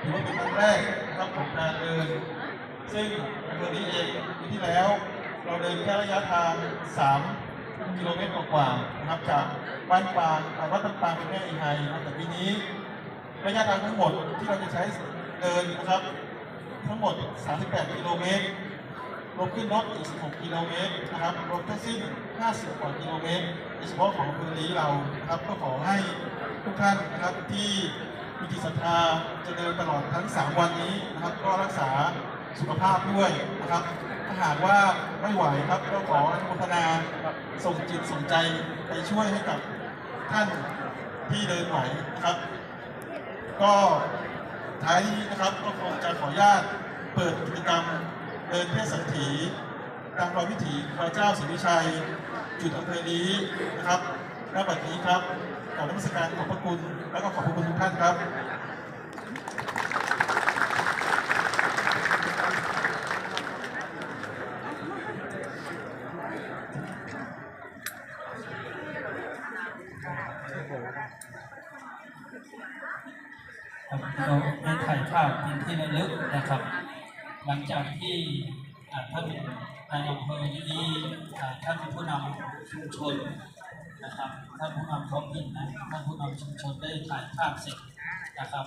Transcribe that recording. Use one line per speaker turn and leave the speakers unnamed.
ถือว่าเป็นครั้งแรกนะครับของการเดิน ซึ่งอำเภอนี้เองปีที่แล้ว เราเดินแค่ระยะทาง 3 กิโลเมตรกว่าๆนะครับจากบ้านปางอาวัดต้นปางเป็นแม่อีไฮนะครับแต่ปีนี้ระยะทางทั้งหมดที่เราจะใช้เดินนะครับ ทั้งหมด 38 กิโลเมตรรวมขึ้นรถอีก 16 กิโลเมตรนะครับ รวมทั้งสิ้น 50 กว่ากิโลเมตรในเฉพาะของอำเภอนี้เรานะครับ ก็ขอให้ทุกท่านนะครับที่ มีจิตศรัทธาจะเดินตลอดทั้ง 3 วันนี้นะครับ ก็รักษาสุขภาพด้วยนะครับ ถ้าหากว่าไม่ไหวครับก็ขออนุโมทนาส่งจิตส่งใจไปช่วยให้กับท่านที่เดินไหวนะครับ ก็ท้ายนี้นะครับก็คงจะขออนุญาตเปิดกิจกรรมเดินเทศสันถีตามรอยวิถีพระเจ้าศรีวิชัย จุดอำเภอนี้นะครับ ณบัดนี้ครับกราบนมัสการขอบพระคุณ แล้วก็ขอบพระคุณทุกท่านครับ
เราได้ถ่ายภาพเป็นที่ระลึกนะครับ หลังจากที่ท่านนายอำเภอนี้อ่ท่านผู้นำชุมชน นะครับท่านผู้นำท้องถิ่นนะท่านผู้นำชุมชนได้ถ่ายภาพเสร็จนะครับ